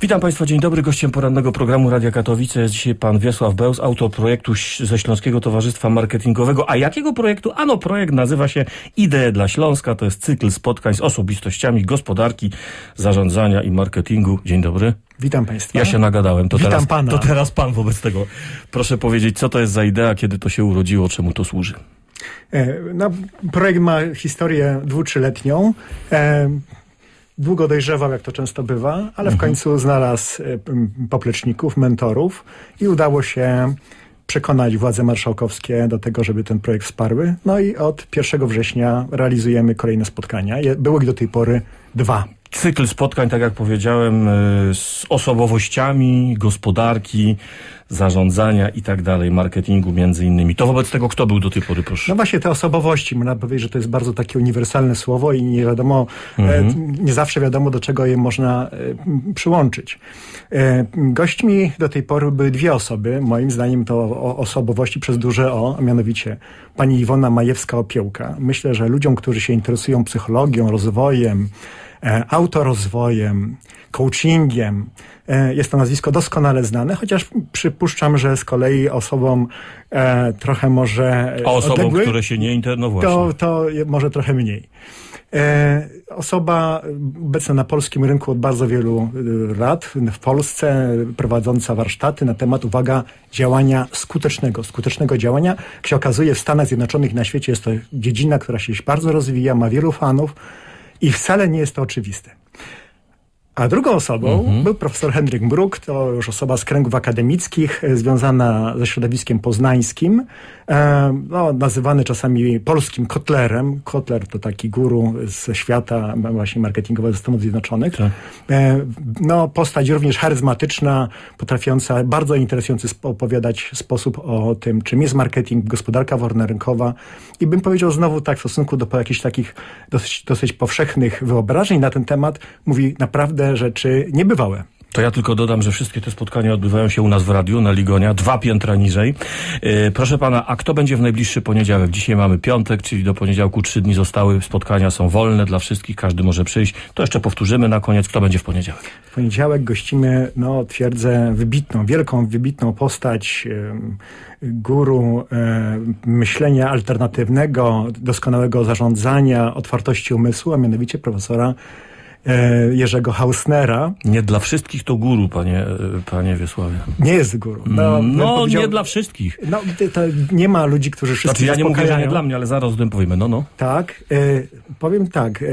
Witam Państwa, dzień dobry. Gościem porannego programu Radia Katowice jest dzisiaj pan Wiesław Bełz, autor projektu ze Śląskiego Towarzystwa Marketingowego. A jakiego projektu? Ano, projekt nazywa się Idee dla Śląska. To jest cykl spotkań z osobistościami gospodarki, zarządzania i marketingu. Dzień dobry. Witam Państwa. Ja się nagadałem. To Witam teraz, pana. To teraz pan wobec tego. Proszę powiedzieć, co to jest za idea, kiedy to się urodziło, czemu to służy? E, No, projekt ma historię dwu, trzyletnią. E, Długo dojrzewał, jak to często bywa, ale Mhm. w końcu znalazł e, popleczników, mentorów i udało się przekonać władze marszałkowskie do tego, żeby ten projekt wsparły. No i od 1 września realizujemy kolejne spotkania. Było ich do tej pory dwa. Cykl spotkań, tak jak powiedziałem, y, z osobowościami gospodarki, zarządzania i tak dalej, marketingu między innymi. To wobec tego kto był do tej pory, proszę? No właśnie te osobowości, można powiedzieć, że to jest bardzo takie uniwersalne słowo i nie wiadomo, Mhm. e, nie zawsze wiadomo, do czego je można e, przyłączyć. E, gośćmi do tej pory były dwie osoby, moim zdaniem to osobowości przez duże O, a mianowicie pani Iwona Majewska-Opiełka. Myślę, że ludziom, którzy się interesują psychologią, rozwojem, autorozwojem, coachingiem. E, jest to nazwisko doskonale znane, chociaż przypuszczam, że z kolei osobom e, trochę może e, A osobom, które się nie interno właśnie. to, to może trochę mniej. E, osoba obecna na polskim rynku od bardzo wielu e, lat, w Polsce prowadząca warsztaty na temat, uwaga, działania skutecznego. Skutecznego działania, jak się okazuje w Stanach Zjednoczonych i na świecie jest to dziedzina, która się bardzo rozwija, ma wielu fanów i wcale nie jest to oczywiste. A drugą osobą był profesor Henryk Bruk, to już osoba z kręgów akademickich, e, związana ze środowiskiem poznańskim, e, no, nazywany czasami polskim Kotlerem. Kotler to taki guru ze świata właśnie marketingowego ze Stanów Zjednoczonych. Tak. E, no, postać również charyzmatyczna, potrafiąca bardzo interesujący opowiadać sposób o tym, czym jest marketing, gospodarka wolnorynkowa i bym powiedział znowu tak w stosunku do jakichś takich dosyć, dosyć powszechnych wyobrażeń na ten temat, mówi naprawdę rzeczy niebywałe. To ja tylko dodam, że wszystkie te spotkania odbywają się u nas w radiu na Ligonia, dwa piętra niżej. Yy, proszę pana, a kto będzie w najbliższy poniedziałek? Dzisiaj mamy piątek, czyli do poniedziałku trzy dni zostały. Spotkania są wolne dla wszystkich, każdy może przyjść. To jeszcze powtórzymy na koniec, kto będzie w poniedziałek. W poniedziałek gościmy, no twierdzę, wybitną, wielką, wybitną postać em, guru em, myślenia alternatywnego, doskonałego zarządzania, otwartości umysłu, a mianowicie profesora Jerzego Hausnera. Nie dla wszystkich to guru, panie, yy, panie Wiesławie. Nie jest guru. No, bym powiedział- nie dla wszystkich. No, nie ma ludzi, którzy wszyscy Znaczy ja nie mówię, że nie dla mnie, ale zaraz o tym powiemy. No, no. Tak, e, powiem tak. E,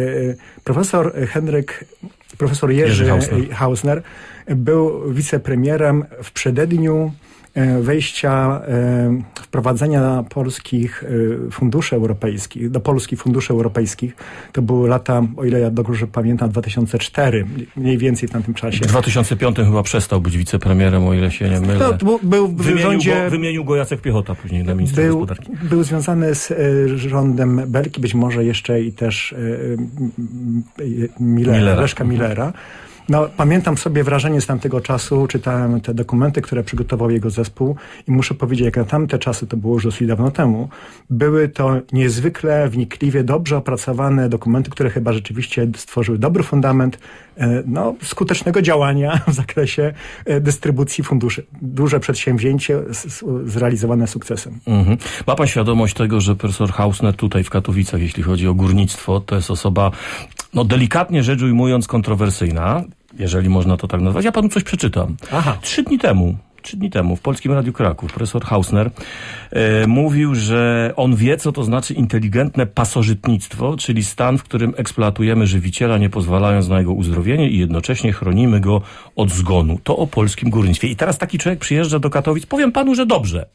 profesor Henryk, profesor Jerzy, Jerzy Hausner. Hausner. Był wicepremierem w przededniu e, wejścia, e, wprowadzenia polskich e, funduszy europejskich, do polskich funduszy europejskich. To były lata, o ile ja dobrze pamiętam, 2004, mniej więcej w tamtym W czasie. 2005 chyba przestał być wicepremierem, o ile się nie mylę. No, był, był w Wymienił rządzie... go, wymienił go Jacek Piechota później na ministra był, gospodarki. był związany z e, rządem Belki, być może jeszcze i też e, m, m, Millera, Millera. No, pamiętam sobie wrażenie z tamtego czasu, czytałem te dokumenty, które przygotował jego zespół i muszę powiedzieć, jak na tamte czasy, to było już dosyć dawno temu, były to niezwykle wnikliwie, dobrze opracowane dokumenty, które chyba rzeczywiście stworzyły dobry fundament e, no, skutecznego działania w zakresie e, dystrybucji funduszy. Duże przedsięwzięcie zrealizowane sukcesem. Mhm. Ma pan świadomość tego, że profesor Hausner tutaj w Katowicach, jeśli chodzi o górnictwo, to jest osoba, no delikatnie rzecz ujmując, kontrowersyjna, jeżeli można to tak nazwać. Ja panu coś przeczytam. Aha. Trzy dni temu, trzy dni temu w Polskim Radiu Kraków profesor Hausner e, mówił, że on wie, co to znaczy inteligentne pasożytnictwo, czyli stan, w którym eksploatujemy żywiciela, nie pozwalając na jego uzdrowienie i jednocześnie chronimy go od zgonu. To o polskim górnictwie. I teraz taki człowiek przyjeżdża do Katowic. Powiem panu, że dobrze.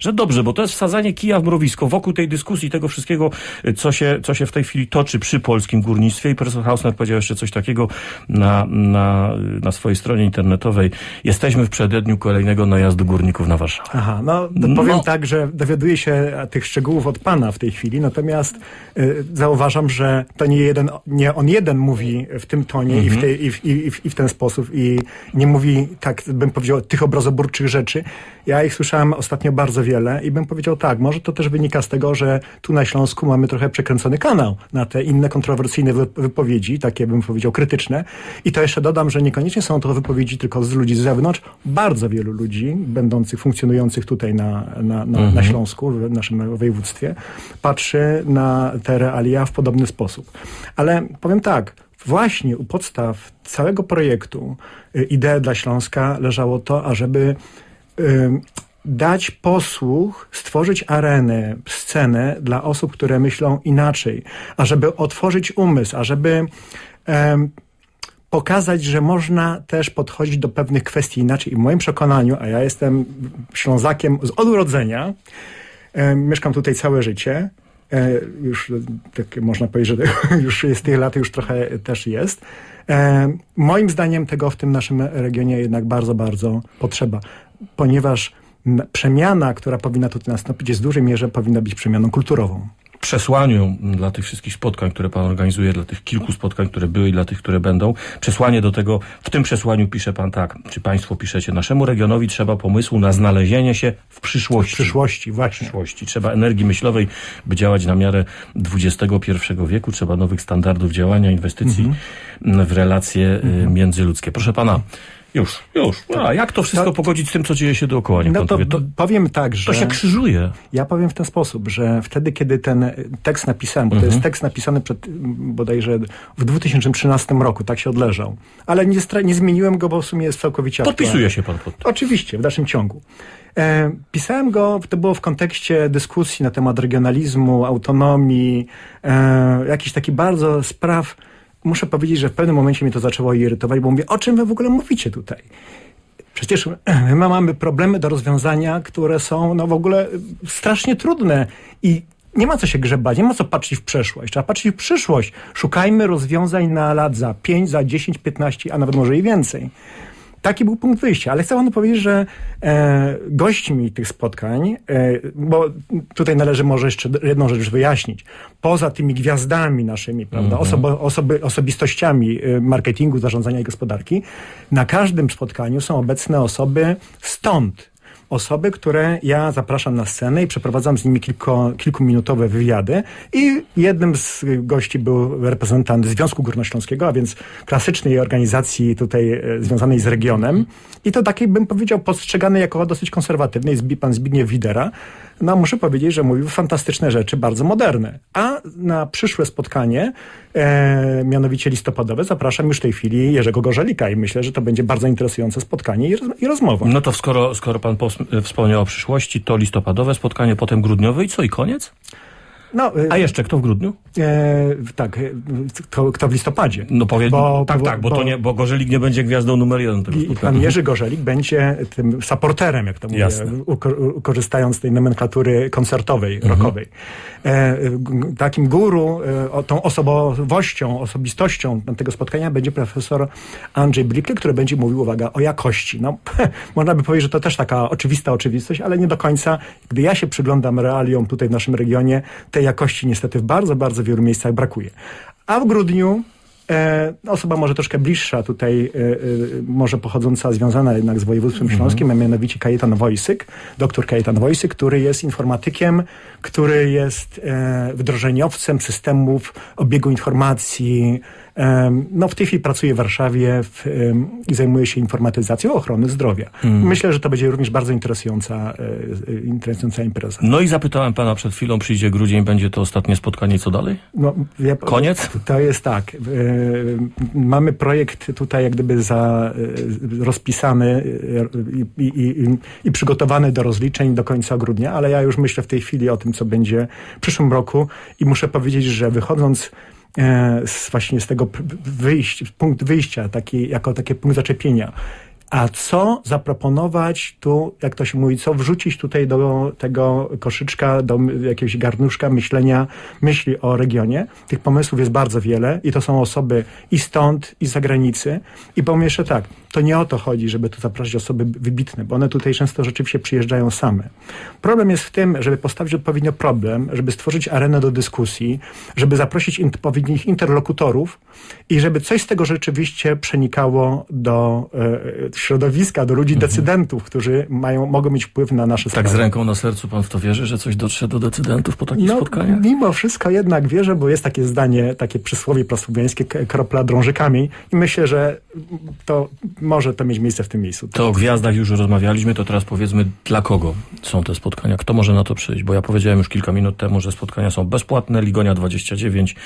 Że dobrze, bo to jest wsadzanie kija w mrowisko wokół tej dyskusji, tego wszystkiego, y, co się, co się w tej chwili toczy przy polskim górnictwie. I profesor Hausner powiedział jeszcze coś takiego na, na, na swojej stronie internetowej. Jesteśmy w przededniu kolejnego masowania najazdu górników na Warszawę. Aha, no, No. powiem tak, że dowiaduję się tych szczegółów od pana w tej chwili, natomiast y, zauważam, że to nie jeden, nie on jeden mówi w tym tonie i, w tej, i, w, i, w, i w ten sposób i nie mówi, tak bym powiedział, tych obrazoburczych rzeczy. Ja ich słyszałem ostatnio bardzo wiele i bym powiedział tak, może to też wynika z tego, że tu na Śląsku mamy trochę przekręcony kanał na te inne kontrowersyjne wy- wypowiedzi, takie bym powiedział krytyczne. I to jeszcze dodam, że niekoniecznie są to wypowiedzi tylko z ludzi z zewnątrz, bardzo wielu ludzi będących, funkcjonujących tutaj na, na, na, na Śląsku, w naszym województwie, patrzy na te realia w podobny sposób. Ale powiem tak, właśnie u podstaw całego projektu y, Idee dla Śląska leżało to, ażeby ym, dać posłuch, stworzyć arenę, scenę dla osób, które myślą inaczej, ażeby otworzyć umysł, ażeby em, pokazać, że można też podchodzić do pewnych kwestii inaczej. I w moim przekonaniu, a ja jestem Ślązakiem z od urodzenia, e, mieszkam tutaj całe życie, e, już tak można powiedzieć, że już jest tych lat, już trochę też jest. E, moim zdaniem tego w tym naszym regionie jednak bardzo, bardzo potrzeba, ponieważ przemiana, która powinna tutaj nastąpić, jest w dużej mierze powinna być przemianą kulturową. Przesłaniu dla tych wszystkich spotkań, które pan organizuje, dla tych kilku spotkań, które były i dla tych, które będą. Przesłanie do tego, w tym przesłaniu pisze pan tak, czy państwo piszecie, naszemu regionowi trzeba pomysłu na znalezienie się w przyszłości. W przyszłości, W właśnie. przyszłości. Trzeba energii myślowej, by działać na miarę XXI wieku. Trzeba nowych standardów działania, inwestycji Mhm. w relacje y, międzyludzkie. Proszę pana, już, już. A jak to wszystko To- pogodzić z tym, co dzieje się dookoła? Niech No to. To, powiem tak, że... to się krzyżuje. Ja powiem w ten sposób, że wtedy, kiedy ten tekst napisałem, bo to jest tekst napisany przed, bodajże w 2013 roku, tak się odleżał, ale nie, nie zmieniłem go, bo w sumie jest całkowicie Podpisuje aktualny. się pan pod tym. Oczywiście, w dalszym ciągu. E, pisałem go, to było w kontekście dyskusji na temat regionalizmu, autonomii, e, jakichś takich bardzo spraw. Muszę powiedzieć, że w pewnym momencie mnie to zaczęło irytować, bo mówię, o czym wy w ogóle mówicie tutaj? Przecież my mamy problemy do rozwiązania, które są no w ogóle strasznie trudne i nie ma co się grzebać, nie ma co patrzeć w przeszłość. Trzeba patrzeć w przyszłość. Szukajmy rozwiązań na lat za 5, za 10, 15, a nawet może i więcej. Taki był punkt wyjścia, ale chcę panu powiedzieć, że e, gośćmi tych spotkań, e, bo tutaj należy może jeszcze jedną rzecz wyjaśnić. Poza tymi gwiazdami naszymi, prawda, osobo, osoby, osobistościami e, marketingu, zarządzania i gospodarki, na każdym spotkaniu są obecne osoby stąd. Osoby, które ja zapraszam na scenę i przeprowadzam z nimi kilko, kilkuminutowe wywiady. I jednym z gości był reprezentant Związku Górnośląskiego, a więc klasycznej organizacji tutaj e, związanej z regionem. I to takiej, bym powiedział, postrzegany jako dosyć konserwatywny, pan Zbigniew Widera. No, muszę powiedzieć, że mówił fantastyczne rzeczy, bardzo moderne. A na przyszłe spotkanie, e, mianowicie listopadowe, zapraszam już w tej chwili Jerzego Gorzelika i myślę, że to będzie bardzo interesujące spotkanie i, roz, i rozmowa. No to skoro, skoro pan pos- wspomniał o przyszłości, to listopadowe spotkanie, potem grudniowe i co, i koniec? No, e, A jeszcze kto w grudniu? E, tak, e, kto, kto w listopadzie. No powiedz, Bo- tak, bo- tak, bo, bo- to nie, bo Gorzelik nie będzie gwiazdą numer jeden tego spotkania. pan Jerzy Gorzelik będzie tym supporterem, jak to mówię, uko- korzystając z tej nomenklatury koncertowej, Mhm. rockowej. E, takim guru, e, tą osobowością, osobistością tego spotkania będzie profesor Andrzej Brickel, który będzie mówił, uwaga, o jakości. No, można by powiedzieć, że to też taka oczywista oczywistość, ale nie do końca. Gdy ja się przyglądam realiom tutaj w naszym regionie, tej jakości niestety w bardzo, bardzo wielu miejscach brakuje. A w grudniu osoba może troszkę bliższa tutaj, e, e, może pochodząca, związana jednak z województwem śląskim, a mianowicie Kajetan Wojsyk, doktor Kajetan Wojsyk, który jest informatykiem, który jest e, wdrożeniowcem systemów obiegu informacji. E, no w tej chwili pracuje w Warszawie w, e, i zajmuje się informatyzacją ochrony zdrowia. Myślę, że to będzie również bardzo interesująca, e, e, interesująca impreza. No i zapytałem pana przed chwilą, przyjdzie grudzień, będzie to ostatnie spotkanie, co dalej? No, ja, Koniec? To jest tak. Mamy projekt tutaj jak gdyby za, e, rozpisany e, i, i, i, przygotowany do rozliczeń do końca grudnia, ale ja już myślę w tej chwili o tym, co będzie w przyszłym roku i muszę powiedzieć, że wychodząc e, z, właśnie z tego wyjść, punkt wyjścia, taki, jako taki punkt zaczepienia, a co zaproponować tu, jak to się mówi, co wrzucić tutaj do tego koszyczka, do jakiegoś garnuszka myślenia, myśli o regionie. Tych pomysłów jest bardzo wiele i to są osoby i stąd, i z zagranicy. I powiem jeszcze tak, to nie o to chodzi, żeby tu zaprosić osoby wybitne, bo one tutaj często rzeczywiście przyjeżdżają same. Problem jest w tym, żeby postawić odpowiednio problem, żeby stworzyć arenę do dyskusji, żeby zaprosić odpowiednich interlokutorów i żeby coś z tego rzeczywiście przenikało do e, środowiska, do ludzi decydentów, którzy mają, mogą mieć wpływ na nasze Tak z sprawy. ręką na sercu pan w to wierzy, że coś dotrze do decydentów po takich spotkaniach? Mimo wszystko jednak wierzę, bo jest takie zdanie, takie przysłowie prasłowiańskie, k- kropla drąży kamień i myślę, że to może to mieć miejsce w tym miejscu. To o gwiazdach już rozmawialiśmy, to teraz powiedzmy, dla kogo są te spotkania? Kto może na to przyjść? Bo ja powiedziałem już kilka minut temu, że spotkania są bezpłatne, Ligonia 29,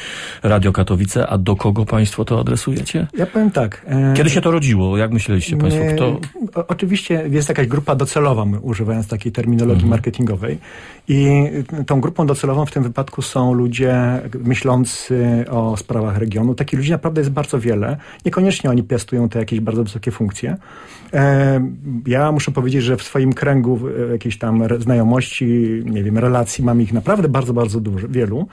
Radio Katowice, a do kogo państwo to adresujecie? Ja powiem tak. e, Kiedy się to rodziło? Jak myśleliście państwo? Kto? o, oczywiście jest jakaś grupa docelowa, używając takiej terminologii marketingowej. I y, tą grupą docelową w tym wypadku są ludzie myślący o sprawach regionu. Takich ludzi naprawdę jest bardzo wiele. Niekoniecznie oni piastują te jakieś bardzo wysokie funkcje. E, ja muszę powiedzieć, że w swoim kręgu e, jakiejś tam znajomości, nie wiem, relacji mam ich naprawdę bardzo, bardzo dużo, wielu.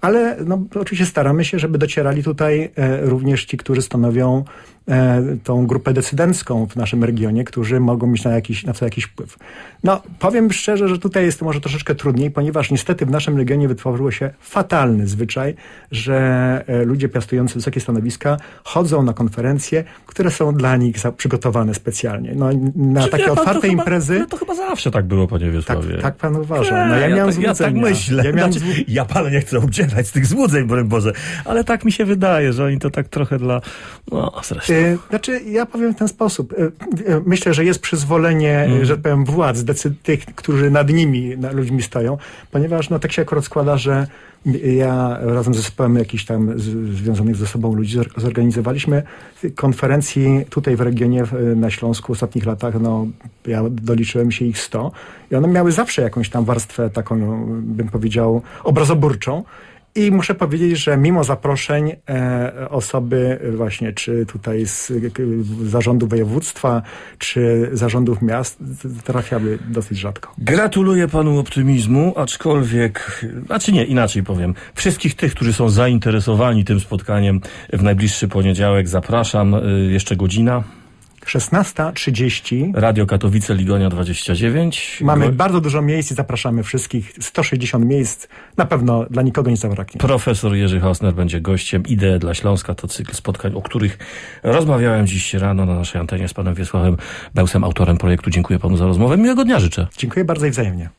Ale no, oczywiście staramy się, żeby docierali tutaj e, również ci, którzy stanowią e, tą grupę decydencką w naszym regionie, którzy mogą mieć na, jakiś, na co jakiś wpływ. No, powiem szczerze, że tutaj jest to może troszeczkę trudniej, ponieważ niestety w naszym regionie wytworzyło się fatalny zwyczaj, że e, ludzie piastujący wysokie stanowiska chodzą na konferencje, które są dla nich przygotowane specjalnie. No, na Czy takie pan, otwarte chyba- imprezy. No to chyba zawsze tak było, panie Tak, Wiesławie. tak pan uważa. No, ja, miałem tak, ja tak myślę. Ja miałem znaczy, ja pana nie chcę obdzierać z tych złudzeń, broń Boże, ale tak mi się wydaje, że oni to tak trochę dla... No, zresztą. E, Znaczy, ja powiem w ten sposób. E, e, Myślę, że jest przyzwolenie, Mm. że tak powiem, władz, tych, którzy nad nimi, nad ludźmi stoją, ponieważ no, tak się akurat składa, że ja razem z zespołem jakichś tam związanych ze sobą ludzi zor- zorganizowaliśmy konferencji tutaj w regionie na Śląsku w ostatnich latach, no ja doliczyłem się ich 100 i one miały zawsze jakąś tam warstwę taką, no, bym powiedział, obrazoburczą. I muszę powiedzieć, że mimo zaproszeń e, osoby właśnie, czy tutaj z e, zarządu województwa, czy zarządów miast trafiały dosyć rzadko. Gratuluję panu optymizmu, aczkolwiek, znaczy nie, inaczej powiem. Wszystkich tych, którzy są zainteresowani tym spotkaniem w najbliższy poniedziałek zapraszam. Y, Jeszcze godzina. 16.30. Radio Katowice, Ligonia 29. Mamy Go- bardzo dużo miejsc i zapraszamy wszystkich. 160 miejsc. Na pewno dla nikogo nie zabraknie. Profesor Jerzy Hausner będzie gościem. Idee dla Śląska to cykl spotkań, o których rozmawiałem dziś rano na naszej antenie z panem Wiesławem Bełsem, autorem projektu. Dziękuję panu za rozmowę. Miłego dnia życzę. Dziękuję bardzo i wzajemnie.